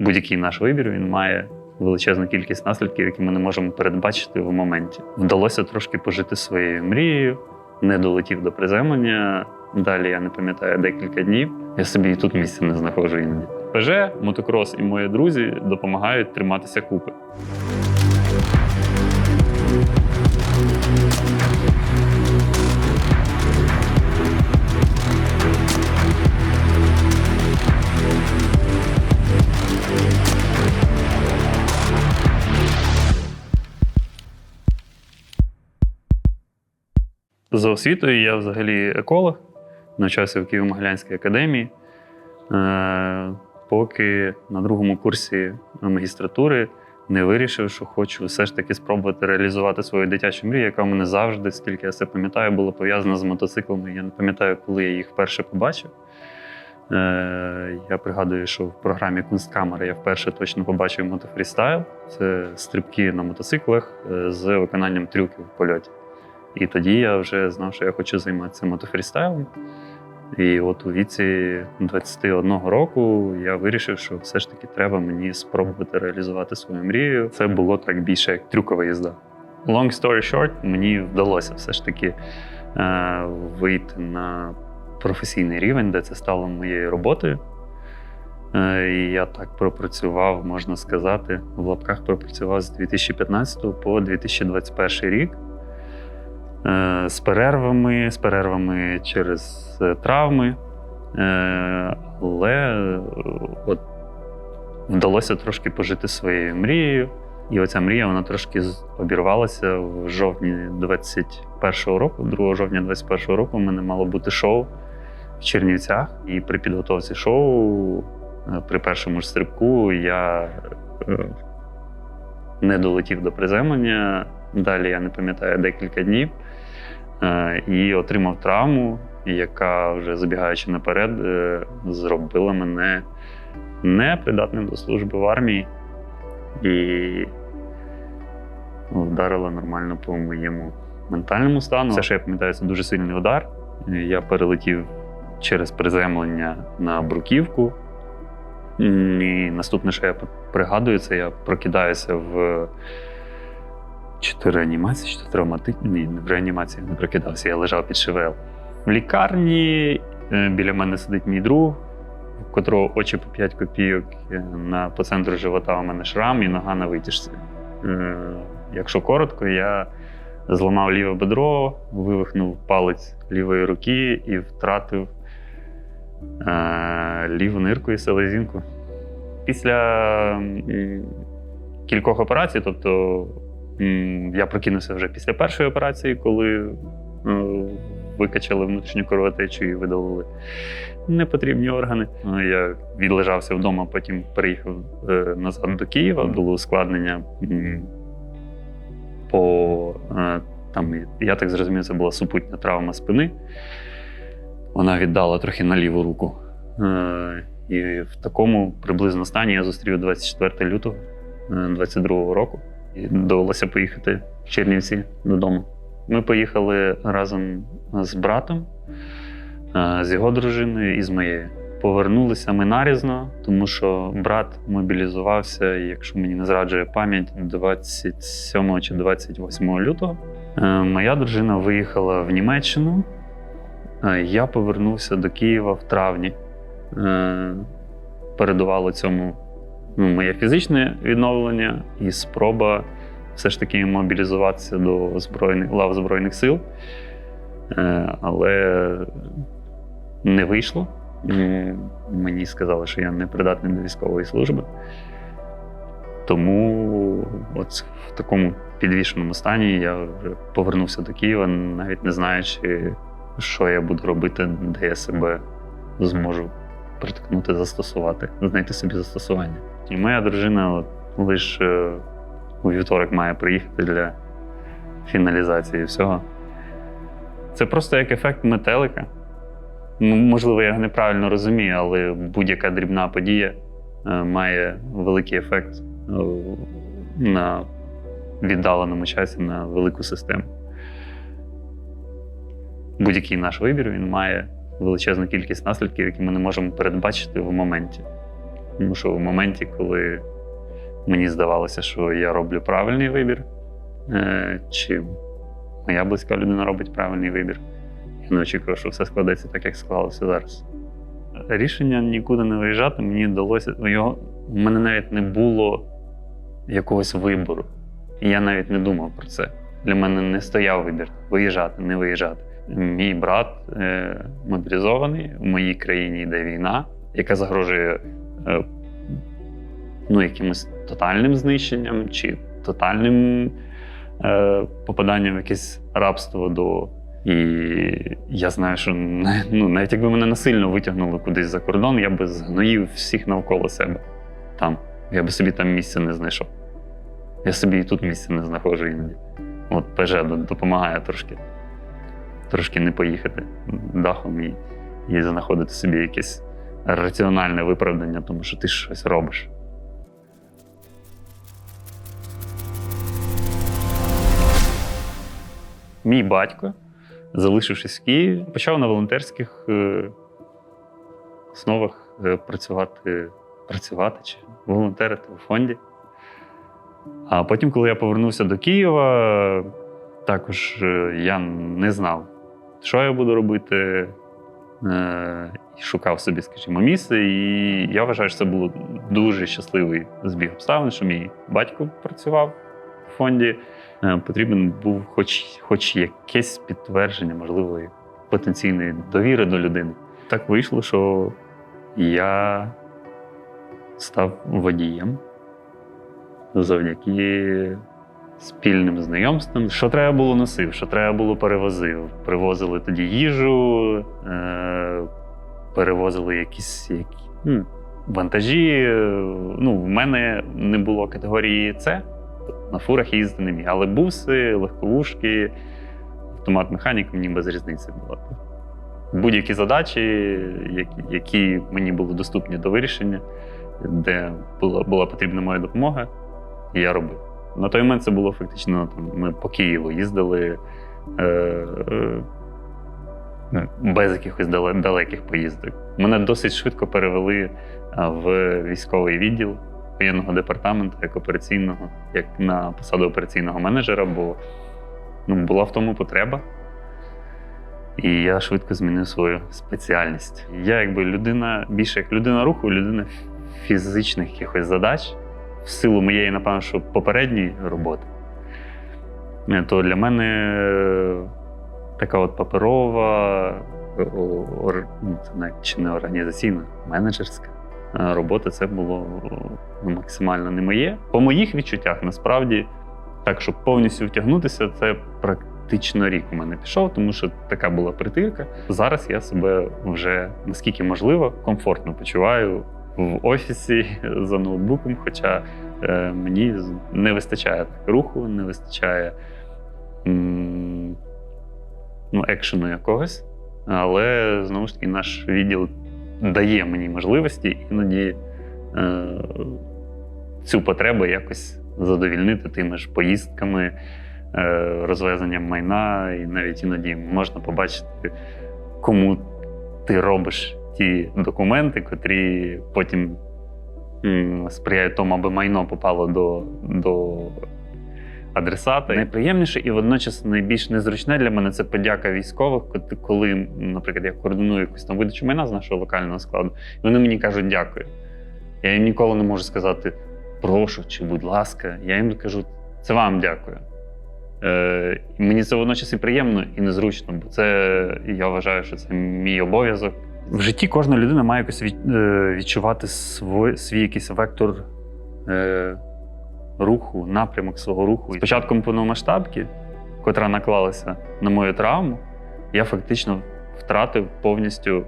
Будь-який наш вибір він має величезну кількість наслідків, які ми не можемо передбачити в моменті. Вдалося трошки пожити своєю мрією, не долетів до приземлення. Далі я не пам'ятаю декілька днів. Я собі і тут місця не знаходжу іноді. ПЖ, мотокрос і мої друзі допомагають триматися купи. За освітою я взагалі еколог, навчався в Києво-Могилянській академії. Е, поки на другому курсі магістратури не вирішив, що хочу все ж таки спробувати реалізувати свою дитячу мрію, яка в мене завжди, скільки я це пам'ятаю, була пов'язана з мотоциклами. Я не пам'ятаю, коли я їх вперше побачив. Е, я пригадую, що в програмі Кунсткамера я вперше точно побачив мотофрістайл. Це стрибки на мотоциклах е, з виконанням трюків в польоті. І тоді я вже знав, що я хочу займатися мотофрістайлом. І от у віці 21 року я вирішив, що все ж таки треба мені спробувати реалізувати свою мрію. Це було так більше як трюкова їзда. Long story short, мені вдалося все ж таки е, вийти на професійний рівень, де це стало моєю роботою. Е, і я так пропрацював, можна сказати, в лапках пропрацював з 2015 по 2021 рік. Е, з перервами, з перервами через е, травми. Е, Але от вдалося трошки пожити своєю мрією. І оця мрія вона трошки обірвалася в жовтні 21-го року. 2 жовтня 21-го року в мене мало бути шоу в Чернівцях. І при підготовці шоу, при першому ж стрибку, я не долетів до приземлення. Далі я не пам'ятаю декілька днів. Е, І отримав травму, яка вже забігаючи наперед, е, зробила мене непридатним до служби в армії і вдарила нормально по моєму ментальному стану. Все, що я пам'ятаю, це дуже сильний удар. Я перелетів через приземлення на бруківку. І наступне, що я пригадую, це я прокидаюся в то реанімації, чи то травматичній. Ні, в реанімації не прокидався, я лежав під ШВЛ. В лікарні е, біля мене сидить мій друг, у котрого очі по 5 копійок. е, На, по центру живота у мене шрам і нога на витяжці. Е, Якщо коротко, я зламав ліве бедро, вивихнув палець лівої руки і втратив ліву нирку і селезінку. Після кількох операцій, тобто я прокинувся вже після першої операції, коли е, викачали внутрішню кровотечу і видалили непотрібні органи. Е, Я відлежався вдома, потім переїхав е, назад до Києва. Було ускладнення по е, там, я так зрозумів, це була супутня травма спини. Вона віддала трохи на ліву руку. І в такому приблизно стані я зустрів 24 лютого 22 року. Довелося поїхати в Чернівці додому. Ми поїхали разом з братом, е, з його дружиною і з моєю. Повернулися ми нарізно, тому що брат мобілізувався, якщо мені не зраджує пам'ять, 27 чи 28 лютого. Е, Моя дружина виїхала в Німеччину. Е, Я повернувся до Києва в травні. Передувало цьому ну, моє фізичне відновлення і спроба все ж таки мобілізуватися до збройних лав Збройних сил. Е, Але не вийшло. Мені сказали, що я не придатний до військової служби. Тому от в такому підвішеному стані я вже повернувся до Києва, навіть не знаючи, що я буду робити, де я себе зможу приткнути, застосувати, знайти собі застосування. І моя дружина лише е, у вівторок має приїхати для фіналізації всього. Це просто як ефект метелика. Можливо, я неправильно розумію, але будь-яка дрібна подія е, має великий ефект е, на віддаленому часі на велику систему. Будь-який наш вибір він має величезну кількість наслідків, які ми не можемо передбачити в моменті. Тому що в моменті, коли мені здавалося, що я роблю правильний вибір, е, чи моя близька людина робить правильний вибір, я не очікував, що все складеться так, як склалося зараз. Рішення нікуди не виїжджати мені вдалося. Його, у мене навіть не було якогось вибору. Я навіть не думав про це. Для мене не стояв вибір виїжджати, не виїжджати. Мій брат е, мобілізований, в моїй країні йде війна, яка загрожує е, ну, якимось тотальним знищенням чи тотальним е, попаданням в якесь рабство до. І я знаю, що ну, навіть якби мене насильно витягнули кудись за кордон, я би згноїв всіх навколо себе там. Я би собі там місця не знайшов. Я собі і тут місця не знаходжу іноді. От ПЖ допомагає трошки, трошки не поїхати дахом і, і знаходити собі якесь раціональне виправдання, тому що ти щось робиш. Мій батько, залишившись в Києві, почав на волонтерських е, основах е, працювати, працювати чи волонтерити у фонді. А потім, коли я повернувся до Києва, також е, я не знав, що я буду робити. Е, шукав собі, скажімо, місце. І я вважаю, що це було дуже щасливий збіг обставин, що мій батько працював в фонді. Е, Потрібен був хоч, хоч якесь підтвердження можливої потенційної довіри до людини. Так вийшло, що я став водієм завдяки спільним знайомствам. Що треба було носив, що треба було перевозив. Привозили тоді їжу, е- перевозили якісь які, ну, вантажі. Ну, в мене не було категорії С, на фурах їздити не міг, але буси, легковушки, автомат механік мені без різниці було. Будь-які задачі, які, які мені були доступні до вирішення, де була, була потрібна моя допомога, я робив. На той момент це було фактично там, ми по Києву їздили е, е, без якихось далеких поїздок. Мене досить швидко перевели в військовий відділ воєнного департаменту як операційного, як на посаду операційного менеджера, бо ну, була в тому потреба. І я швидко змінив свою спеціальність. Я якби людина, більше як людина руху, людина фізичних якихось задач, в силу моєї, напевно, що попередньої роботи. Е, То для мене е, така от паперова, ор- ну, чи не організаційна, менеджерська е, робота це було максимально не моє. По моїх відчуттях, насправді, так, щоб повністю втягнутися, це практично рік у мене пішов, тому що така була притирка. Зараз я себе вже наскільки можливо комфортно почуваю в офісі за ноутбуком, хоча е, мені не вистачає руху, не вистачає ну, екшену якогось. Але знову ж таки наш відділ дає мені можливості іноді е, цю потребу якось задовільнити тими ж поїздками, е, розвезенням майна, і навіть іноді можна побачити, кому ти робиш ті документи, котрі потім сприяють тому, аби майно попало до, до адресата. Найприємніше і водночас найбільш незручне для мене це подяка військових, коли- наприклад, я координую якусь там видачу майна з нашого локального складу, і вони мені кажуть дякую. Я їм ніколи не можу сказати прошу чи будь ласка. Я їм кажу, це вам дякую. Е, мені це водночас і приємно, і незручно, бо це я вважаю, що це мій обов'язок. В житті кожна людина має якось е, відчувати свій, свій якийсь вектор е, руху, напрямок свого руху. З початком повномасштабки, котра наклалася на мою травму, я фактично втратив повністю,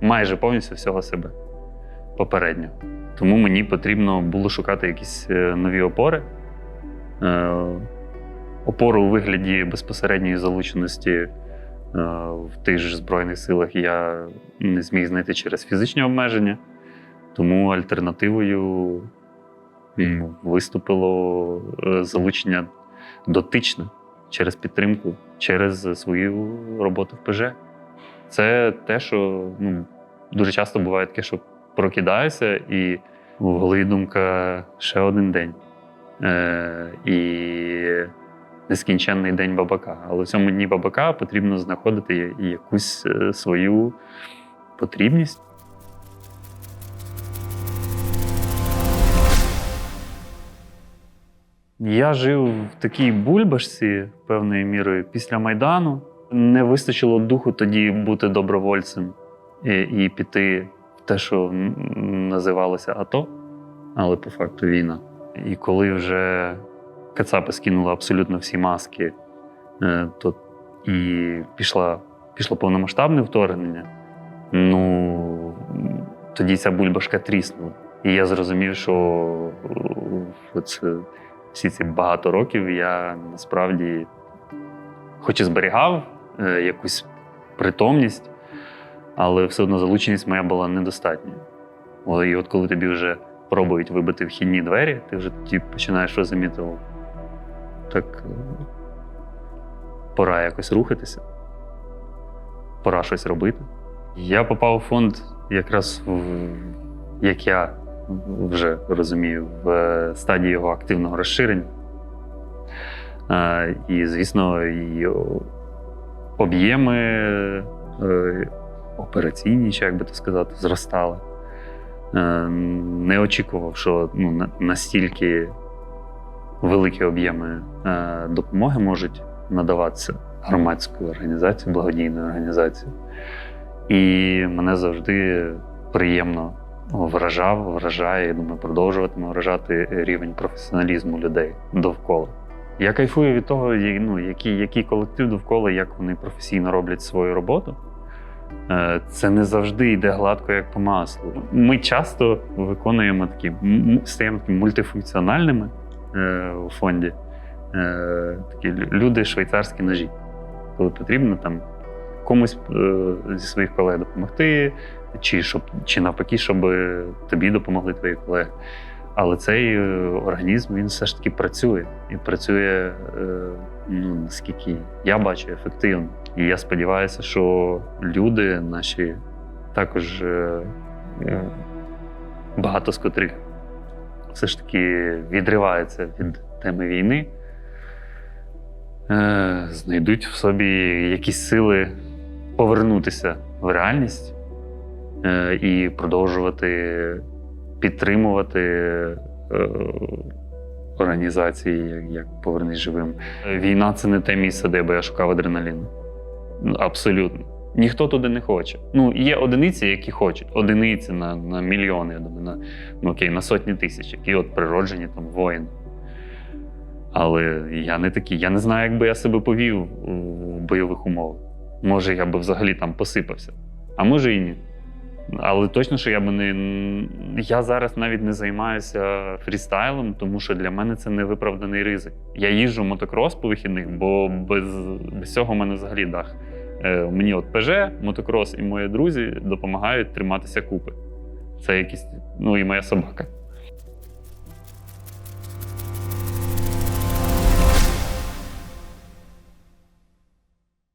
майже повністю всього себе попередньо. Тому мені потрібно було шукати якісь е, нові опори. Е, Опору у вигляді безпосередньої залученості в тих же Збройних силах я не зміг знайти через фізичні обмеження. Тому альтернативою виступило е, залучення дотичне через підтримку, через свою роботу в ПЖ. Це те, що ну, дуже часто буває таке, що прокидаюся, і в голові думка ще один день. Е, і нескінченний день бабака. Але в цьому дні бабака потрібно знаходити якусь е, свою потрібність. Я жив в такій бульбашці певною мірою після Майдану. Не вистачило духу тоді бути добровольцем і, і піти в те, що називалося АТО, але по факту війна. І коли вже Кацапи скинули абсолютно всі маски, е, то і пішла, пішло повномасштабне вторгнення, ну тоді ця бульбашка тріснула. І я зрозумів, що е, це, всі ці багато років я насправді, хоч і зберігав е, якусь притомність, але все одно залученість моя була недостатня. І от коли тобі вже пробують вибити вхідні двері, ти вже тоді починаєш розуміти, так пора якось рухатися, пора щось робити. Я попав у фонд якраз в, як я вже розумію, в е, стадії його активного розширення. Е, І, звісно, об'єми е, операційні, чи як би то сказати, зростали. Не очікував, що ну, настільки великі об'єми е, допомоги можуть надаватися громадською організацією, благодійною організацією. І мене завжди приємно вражав, вражає, я думаю, продовжуватиме вражати рівень професіоналізму людей довкола. Я кайфую від того, ну, який, який колектив довкола, як вони професійно роблять свою роботу. Е, Це не завжди йде гладко, як по маслу. Ми часто виконуємо такі, стаємо такими мультифункціональними у фонді. Е, Такі люди швейцарські ножі. Коли потрібно там комусь е, зі своїх колег допомогти, чи, щоб, чи навпаки, щоб тобі допомогли твої колеги. Але цей е, організм він все ж таки працює і працює, е, ну, наскільки я бачу, ефективно. І я сподіваюся, що люди наші також е, е, багато з котрих все ж таки відриваються від теми війни, е, знайдуть в собі якісь сили повернутися в реальність е, і продовжувати підтримувати е, організації, як, Повернись живим. Війна це не те місце, де я шукав адреналін. Ну, Абсолютно. Ніхто туди не хоче. Ну, є одиниці, які хочуть. Одиниці на, на мільйони, на, ну, окей, на сотні тисяч, які от природжені там воїни. Але я не такий. Я не знаю, як би я себе повів у бойових умовах. Може, я би взагалі там посипався, а може і ні. Але точно, що я би не. Я зараз навіть не займаюся фрістайлом, тому що для мене це невиправданий ризик. Я їжджу мотокрос по вихідних, бо без, без цього в мене взагалі дах. Е, мені от ПЖ, мотокрос і мої друзі допомагають триматися купи. Це якісь, ну і моя собака.